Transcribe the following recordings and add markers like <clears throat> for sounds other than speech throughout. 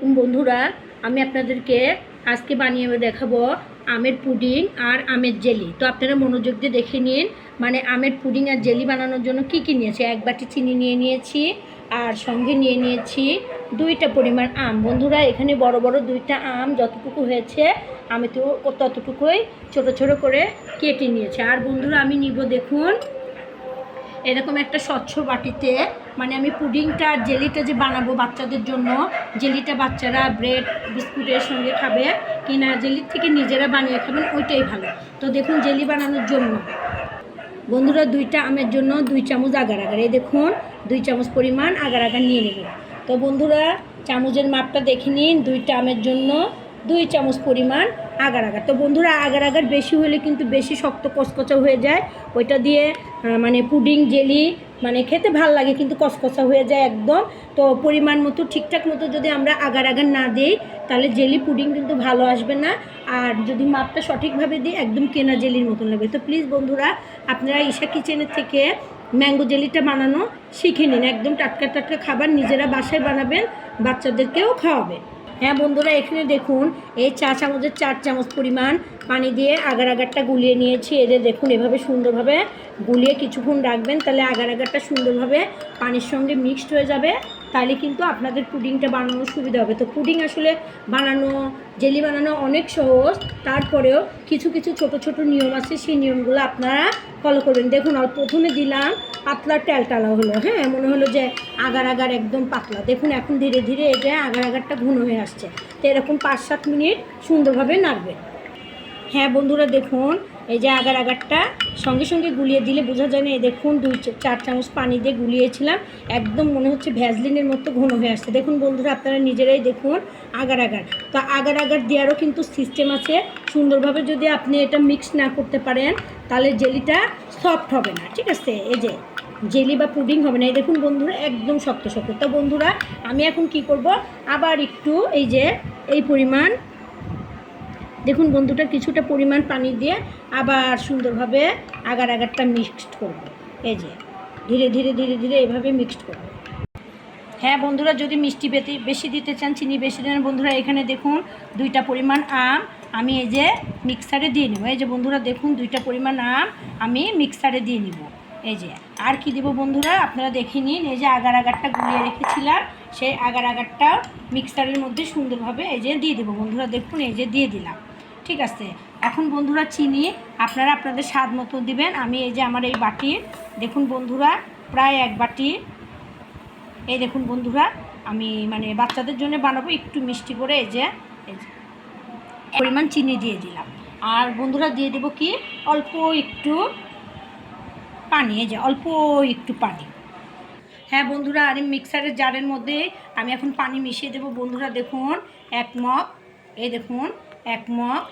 আলাইকুম বন্ধুরা, আমি আপনাদেরকে আজকে বানিয়ে দেখাবো আমের পুডিং আর আমের জেলি। তো আপনারা মনোযোগ দিয়ে দেখে নিন মানে আমের পুডিং আর জেলি বানানোর জন্য কি কি নিয়েছি? এক বাটি চিনি নিয়ে নিয়েছি, আর সঙ্গে নিয়ে নিয়েছি দুইটা পরিমাণ আম। বন্ধুরা, এখানে বড় বড় দুইটা আম যতটুকু হয়েছে, আমি তো ততটুকুই ছোট ছোট করে কেটে নিয়েছি। আর বন্ধুরা, আমি নিব দেখুন, এরকম একটা স্বচ্ছ বাটিতে মানে আমি পুডিংটা আর জেলিটা যে বানাবো বাচ্চাদের জন্য, জেলিটা বাচ্চারা ব্রেড, বিস্কুটের সঙ্গে খাবে কিনা, জেলির থেকে নিজেরা বানিয়ে খাবেন, ওইটাই ভালো। তো দেখুন জেলি বানানোর জন্য। বন্ধুরা দুইটা আমের জন্য দুই চামচ আগার আগার। এই দেখুন, দুই চামচ পরিমাণ আগার আগার নিয়ে নেব। তো বন্ধুরা, চামচের মাপটা দেখে নিন, দুইটা আমের জন্য দুই চামচ পরিমাণ আগার আগার। তো বন্ধুরা, আগার আগার বেশি হলে কিন্তু বেশি শক্ত কচকচা হয়ে যায়। ওইটা দিয়ে মানে পুডিং, জেলি মানে খেতে ভালো লাগে কিন্তু কচকচা হয়ে যায় একদম। তো পরিমাণ মতো, ঠিকঠাক মতো যদি আমরা আগার আগার না দিই, তাহলে জেলি, পুডিং কিন্তু ভালো আসবে না। আর যদি মাপটা সঠিকভাবে দিই, একদম কেনা জেলির মতন লাগবে। তো প্লিজ বন্ধুরা, আপনারা ঈশা কিচেনের থেকে ম্যাঙ্গো জেলিটা বানানো শিখে নিন। একদম টাটকা টাটকা খাবার নিজেরা বাসায় বানাবেন, বাচ্চাদেরকেও খাওয়াবে হ্যাঁ বন্ধুরা, এখানে দেখুন, এই চা চামচের চার চামচ পরিমাণ পানি দিয়ে আগার আগারটা গুলিয়ে নিয়েছি। এদের দেখুন, এভাবে সুন্দরভাবে গুলিয়ে কিছুক্ষণ রাখবেন, তাহলে আগার আগারটা সুন্দরভাবে পানির সঙ্গে মিক্সড হয়ে যাবে। তাহলে কিন্তু আপনাদের পুডিংটা বানানোর সুবিধা হবে। তো পুডিং আসলে বানানো, জেলি বানানো অনেক সহজ। তারপরেও কিছু কিছু ছোট ছোট নিয়ম আছে। সেই নিয়মগুলো আপনারা ফলো করবেন। দেখুন অল্প প্রথমে দিলাম পাতলা টেলটালা হলো হ্যাঁ? মনে হলো যে আগার আগার একদম পাতলা। দেখুন, এখন ধীরে ধীরে এই যে আগার আগারটা ঘন হয়ে আসছে। তো এরকম পাঁচ সাত মিনিট সুন্দরভাবে নাড়বে। হ্যাঁ বন্ধুরা, দেখুন এই যে আগার আগারটা সঙ্গে সঙ্গে গুলিয়ে দিলে বোঝা যায় না এই দেখুন দুই চার চামচ পানি দিয়ে গুলিয়েছিলাম, একদম মনে হচ্ছে ভ্যাজলিনের মতো ঘন হয়ে আসছে। দেখুন বন্ধুরা, আপনারা নিজেরাই দেখুন আগার আগার। তো আগার আগার দেওয়ারও কিন্তু সিস্টেম আছে। সুন্দরভাবে যদি আপনি এটা মিক্স না করতে পারেন, তাহলে জেলিটা সফট হবে না, ঠিক আছে? এই যে জেলি বা পুডিং হবে না। এই দেখুন বন্ধুরা, একদম শক্ত শক্ত। তো বন্ধুরা, আমি এখন কি করব? আবার একটু এই যে এই পরিমাণ দেখুন বন্ধুটা, কিছুটা পরিমাণ পানি দিয়ে আবার সুন্দরভাবে আগার আগারটা মিক্সড করব। এই যে, ধীরে ধীরে ধীরে ধীরে এভাবে মিক্সড করব। হ্যাঁ বন্ধুরা, যদি মিষ্টি বেশি বেশি দিতে চান, চিনি বেশি দেন, বন্ধুরা, এখানে দেখুন দুইটা পরিমাণ আম আমি এই যে মিক্সারে দিয়ে নেব। এই যে বন্ধুরা, দেখুন দুইটা পরিমাণ আম আমি মিক্সারে দিয়ে নিব। এই যে, আর কি দিব বন্ধুরা, আপনারা দেখে নিন, এই যে আগার আগারটা গুলিয়ে রেখেছিলাম, সেই আগার আগারটা মিক্সারের মধ্যে সুন্দরভাবে এই যে দিয়ে দেবো। বন্ধুরা, দেখুন, এই যে দিয়ে দিলাম। ঠিক আছে। এখন বন্ধুরা চিনি, আপনারা আপনাদের স্বাদ মতো দিবেন। আমি এই যে আমার এই বাটি, দেখুন বন্ধুরা, প্রায় এক বাটি। এই দেখুন বন্ধুরা, আমি মানে বাচ্চাদের জন্য বানাবো একটু মিষ্টি করে, এই যে পরিমাণ চিনি দিয়ে দিলাম। আর বন্ধুরা দিয়ে দেবো কি? অল্প একটু পানি, এই যে, অল্প একটু পানি। হ্যাঁ বন্ধুরা আর মিক্সারের জারের মধ্যে, আমি এখন পানি মিশিয়ে দেবো। বন্ধুরা দেখুন, এক মগ, এই দেখুন। এক মগ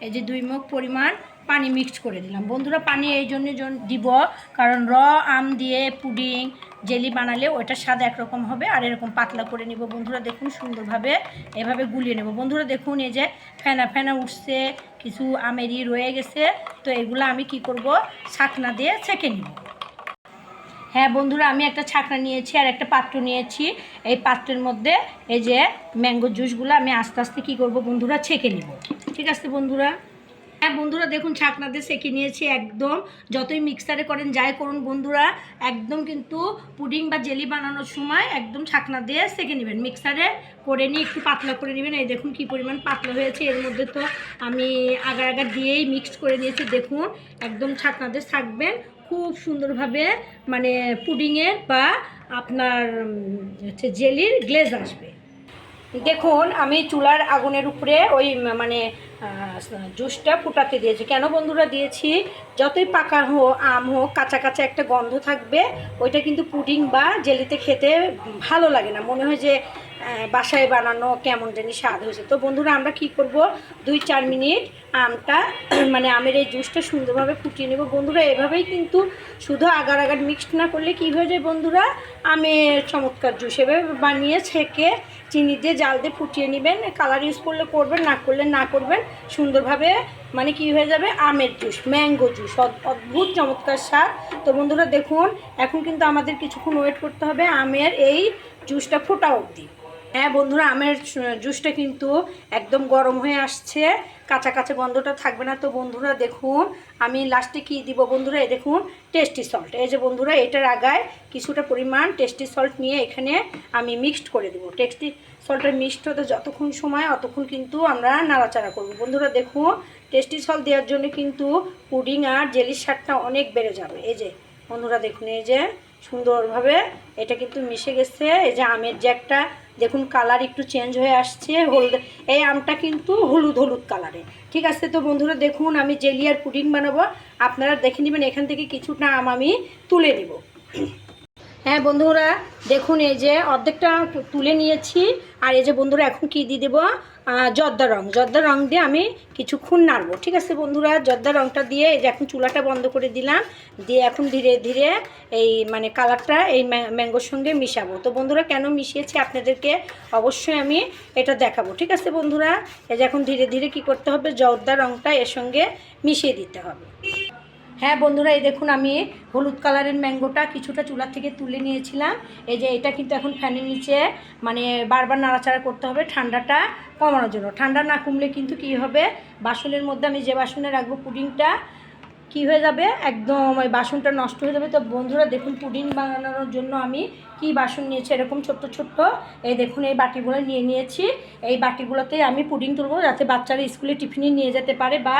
এই যে দুই মগ পরিমাণ পানি মিক্সড করে দিলাম। বন্ধুরা, পানি এই জন্য জন- দিব কারণ র, আম দিয়ে পুডিং, জেলি বানালে ওটার স্বাদ একরকম হবে আর এরকম পাতলা করে নিব। বন্ধুরা, দেখুন সুন্দরভাবে এভাবে গুলিয়ে নেব। বন্ধুরা, দেখুন এই যে ফেনা ফেনা উঠছে, কিছু আমেরই রয়ে গেছে। তো এগুলো আমি কি করব? ছাকনা দিয়ে ছেঁকে নিব। হ্যাঁ বন্ধুরা, আমি একটা ছাকনা নিয়েছি আর একটা পাত্র নিয়েছি। এই পাত্রের মধ্যে এই যে ম্যাঙ্গো জুসগুলো আমি আস্তে আস্তে কী করব বন্ধুরা, ছেঁকে নিব। ঠিক আছে বন্ধুরা? হ্যাঁ বন্ধুরা দেখুন ছাকনা দিয়ে সেঁকে নিয়েছি একদম। যতই মিক্সারে করেন, যাই করুন বন্ধুরা, একদম কিন্তু পুডিং বা জেলি বানানোর সময় একদম ছাকনা দিয়ে সেঁকে নেবেন। মিক্সারে করে নিয়ে একটু পাতলা করে নেবেন। এই দেখুন কী পরিমাণ পাতলা হয়েছে। এর মধ্যে তো আমি আগার আগার দিয়েই মিক্সড করে নিয়েছি। দেখুন, একদম ছাকনা দিয়ে থাকবেন। খুব সুন্দরভাবে মানে পুডিংয়ের বা আপনার হচ্ছে জেলির গ্লেজ আসবে। দেখুন, আমি চুলার আগুনের উপরে ওই মানে জুসটা ফুটাতে দিয়েছি। কেন বন্ধুরা দিয়েছি? যতই পাকা হোক আম হোক, কাঁচা কাঁচা একটা গন্ধ থাকবে, ওইটা কিন্তু পুডিং বা জেলিতে খেতে ভালো লাগে না। মনে হয় যে বাসায় বানানো কেমন জানি স্বাদ হয়েছে। তো বন্ধুরা, আমরা কি করব? দুই চার মিনিট আমটা <clears throat> মানে আমের এই জুসটা সুন্দরভাবে ফুটিয়ে নেব। বন্ধুরা, এভাবেই কিন্তু শুধু আগার আগার মিক্সড না করলে কী হয়ে যায় বন্ধুরা? আমের চমৎকার জুস। এভাবে বানিয়ে ছেঁকে, চিনি দিয়ে জাল দিয়ে ফুটিয়ে নেবেন। কালার ইউজ করলে করবেন, না করলে না করবেন। সুন্দরভাবে মানে কি হয়ে যাবে? আমের জুস, ম্যাঙ্গো জুস অদ্ভুত চমৎকার স্বাদ। তো বন্ধুরা দেখুন, এখন কিন্তু আমাদের কিছুক্ষণ ওয়েট করতে হবে আমের এই জুসটা ফোটা অবধি। হ্যাঁ বন্ধুরা, আমের জুসটা কিন্তু একদম গরম হয়ে আসছে, কাঁচা কাঁচা গন্ধটা থাকবে না। তো বন্ধুরা দেখুন, আমি লাস্টে কি দিব বন্ধুরা? এই দেখুন টেস্টি সল্ট এই যে বন্ধুরা, এটার আগায় কিছুটা পরিমাণ টেস্টি সল্ট নিয়ে এখানে আমি মিক্সড করে দেবো। টেস্টি সল্টের মিক্সড হতে যতক্ষণ সময়, অতক্ষণ কিন্তু আমরা নাড়াচাড়া করব। বন্ধুরা দেখুন টেস্টি সল্ট দেওয়ার জন্য কিন্তু পুডিং আর জেলির স্বাদটা অনেক বেড়ে যাবে। এই যে, বন্ধুরা দেখুন, এই যে সুন্দরভাবে এটা কিন্তু মিশে গেছে। এই যে আমের যে একটা, দেখুন কালার একটু চেঞ্জ হয়ে আসছে। হলুদ, এই আমটা কিন্তু হলুদ হলুদ কালারে ঠিক আছে তো বন্ধুরা দেখুন, আমি জেলি আর পুডিং বানাবো। আপনারা দেখে নেবেন, এখান থেকে কিছুটা আম আমি তুলে নেব। হ্যাঁ বন্ধুরা, দেখুন এই যে অর্ধেকটা তুলে নিয়েছি, আর এই যে বন্ধুরা, এখন কি দিয়ে দেবো? জর্দা রং। জর্দা রং দিয়ে আমি কিছুক্ষণ নাড়বো, ঠিক আছে বন্ধুরা? জর্দা রংটা দিয়ে এই যে এখন চুলাটা বন্ধ করে দিলাম, দিয়ে এখন ধীরে ধীরে এই মানে কালারটা এই ম্যাঙ্গোর সঙ্গে মিশাবো। তো বন্ধুরা, কেন মিশিয়েছি আপনাদেরকে অবশ্যই আমি এটা দেখাবো, ঠিক আছে বন্ধুরা? এই যে এখন ধীরে ধীরে কি করতে হবে? জর্দা রংটা এর সঙ্গে মিশিয়ে দিতে হবে। হ্যাঁ বন্ধুরা, এই দেখুন আমি হলুদ কালারের ম্যাঙ্গোটা কিছুটা চুলার থেকে তুলে নিয়েছিলাম। এই যে এটা কিন্তু এখন ফ্যানের নিচে মানে বারবার নাড়াচাড়া করতে হবে ঠান্ডাটা কমানোর জন্য। ঠান্ডা না কমলে কিন্তু কি হবে? বাসনের মধ্যে আমি যে বাসনে রাখব পুডিংটা কি হয়ে যাবে? একদম ওই বাসনটা নষ্ট হয়ে যাবে। তো বন্ধুরা, দেখুন, পুডিং বানানোর জন্য আমি কি বাসন নিয়েছি এরকম ছোট্ট ছোট্ট। এই দেখুন, এই বাটিগুলো নিয়ে নিয়েছি। এই বাটিগুলোতে আমি পুডিং তুলবো যাতে বাচ্চারা স্কুলে টিফিনে নিয়ে যেতে পারে বা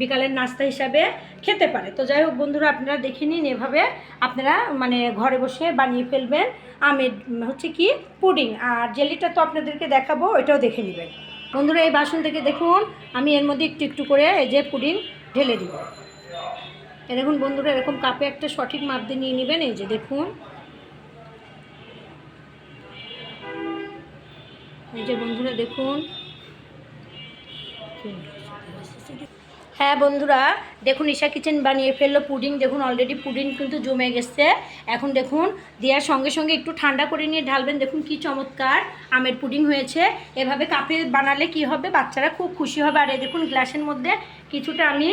বিকালের নাস্তা হিসাবে খেতে পারে। তো যাই হোক, বন্ধুরা, আপনারা দেখে নিন এভাবে আপনারা মানে ঘরে বসে বানিয়ে ফেলবেন আমের, হচ্ছে কি, পুডিং। আর জেলিটা তো আপনাদেরকে দেখাবো, ওইটাও দেখে নেবেন। বন্ধুরা, এই বাসন থেকে দেখুন, আমি এর মধ্যে একটু একটু করে এই যে পুডিং ঢেলে দিব। দেখুন বন্ধুরা, এরকম কাপে একটা সঠিক মাপ দিয়ে নিয়ে নেবেন, এই যে দেখুন। এই যে বন্ধুরা, দেখুন। হ্যাঁ বন্ধুরা, দেখুন ঈশা কিচেন বানিয়ে ফেলল পুডিং। দেখুন অলরেডি পুডিং কিন্তু জমে গেছে। এখন দেখুন, দেওয়ার সঙ্গে সঙ্গে একটু ঠান্ডা করে নিয়ে ঢালবেন। দেখুন কি চমৎকার আমের পুডিং হয়েছে। এভাবে কাপে বানালে কি হবে? বাচ্চারা খুব খুশি হবে। আর দেখুন গ্লাসের মধ্যে কিছুটা আমি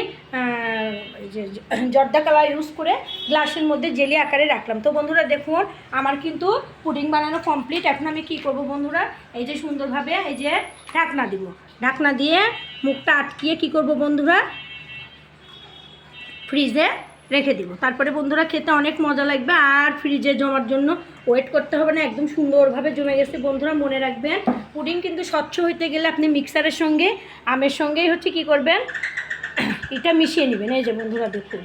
জর্দা কালার ইউজ করে গ্লাসের মধ্যে জেলি আকারে রাখলাম। তো বন্ধুরা, দেখুন আমার কিন্তু পুডিং বানানো কমপ্লিট এখন আমি কি করব বন্ধুরা? এই যে সুন্দরভাবে এই যে ঢাকনা দিব। ঢাকনা দিয়ে মুখটা আটকিয়ে কি করব বন্ধুরা? ফ্রিজে রেখে দিব। তারপরে বন্ধুরা খেতে অনেক মজা লাগবে আর ফ্রিজে জমার জন্য ওয়েট করতে হবে না, একদম সুন্দরভাবে জমে গেছে। বন্ধুরা, মনে রাখবেন, পুডিং কিন্তু স্বচ্ছ হইতে গেলে আপনি মিক্সারের সঙ্গে, আমের সঙ্গেই হচ্ছে কি করবেন? <clears throat> এটা মিশিয়ে নেবেন। এই যে বন্ধুরা, দেখুন।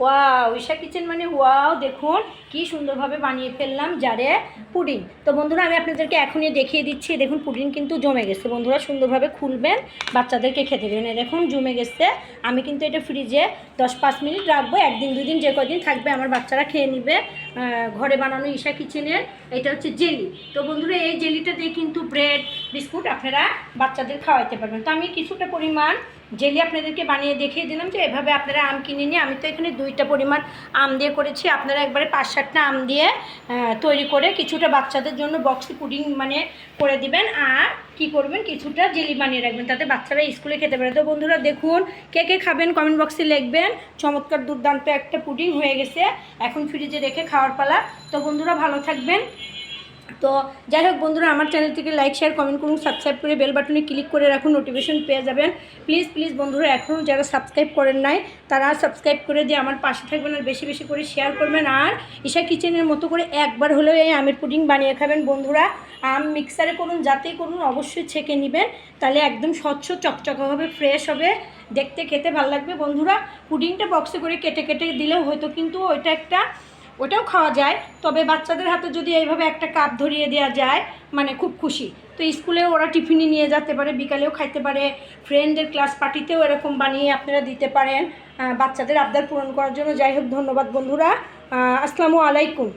ওয়াও ঈশা কিচেন মানে ওয়াও দেখুন, কি সুন্দরভাবে বানিয়ে ফেললাম জারে পুডিং। তো বন্ধুরা, আমি আপনাদেরকে এখনই দেখিয়ে দিচ্ছি, দেখুন পুডিং কিন্তু জমে গেছে। বন্ধুরা, সুন্দরভাবে খুলবেন, বাচ্চাদেরকে খেতে দেবেন। দেখুন, জমে গেছে। আমি কিন্তু এটা ফ্রিজে দশ পাঁচ মিনিট রাখব। একদিন, দুদিন যে কদিন থাকবে, আমার বাচ্চারা খেয়ে নেবে। ঘরে বানানো ঈশা কিচেনের এটা হচ্ছে জেলি। তো বন্ধুরা, এই জেলিটা দিয়ে কিন্তু ব্রেড বিস্কুট আপনারা বাচ্চাদের খাওয়াইতে পারবেন। তো আমি কিছুটা পরিমাণ জেলি আপনাদেরকে বানিয়ে দেখিয়ে দিলাম যে এভাবে আপনারা আম কিনে নিয়ে, আমি তো এখানে দুইটা পরিমাণ আম দিয়ে করেছি। আপনারা একবারে পাঁচ সাতটা আম দিয়ে তৈরি করে কিছুটা বাচ্চাদের জন্য বক্সি পুডিং মানে করে দিবেন। আর কি করবেন? কিছুটা জেলি বানিয়ে রাখবেন, তাতে বাচ্চারা স্কুলে খেতে পারে। তো বন্ধুরা, দেখুন কে কে খাবেন কমেন্ট বক্সে লিখবেন। চমৎকার দুর্দান্ত একটা পুডিং হয়ে গেছে। এখন ফ্রিজে রেখে খাওয়ার পালা। তো বন্ধুরা, ভালো থাকবেন। তো যাই হোক বন্ধুরা, আমার চ্যানেল থেকে লাইক শেয়ার কমেন্ট করুন সাবস্ক্রাইব করে বেল বাটনে ক্লিক করে রাখুন নোটিফিকেশন পেয়ে যাবেন। প্লিজ প্লিজ বন্ধুরা এখনও যারা সাবস্ক্রাইব করেন নাই, তারা সাবস্ক্রাইব করে দিয়ে আমার পাশে থাকবেন আর বেশি বেশি করে শেয়ার করবেন। আর ঈশা কিচেনের মতো করে একবার হলেও এই আমের পুডিং বানিয়ে খাবেন বন্ধুরা। আম মিক্সারে করুন যাতেই করুন, অবশ্যই ছেঁকে নেবেন। তাহলে একদম স্বচ্ছ চকচকা হবে ফ্রেশ হবে। দেখতে, খেতে ভালো লাগবে বন্ধুরা। পুডিংটা বক্সে করে কেটে কেটে দিলেও হয়তো কিন্তু ওইটা একটা ওটাও খাওয়া যায়। তবে বাচ্চাদের হাতে যদি এইভাবে একটা কাপ ধরিয়ে দেওয়া যায় মানে খুব খুশি। তো স্কুলে ওরা টিফিনে নিয়ে যেতে পারে, বিকালেও খাইতে পারে। ফ্রেন্ডের ক্লাস পার্টিতেও এরকম বানিয়ে আপনারা দিতে পারেন। বাচ্চাদের আবদার পূরণ করার জন্য যাই হোক, ধন্যবাদ বন্ধুরা। আসসালামু আলাইকুম।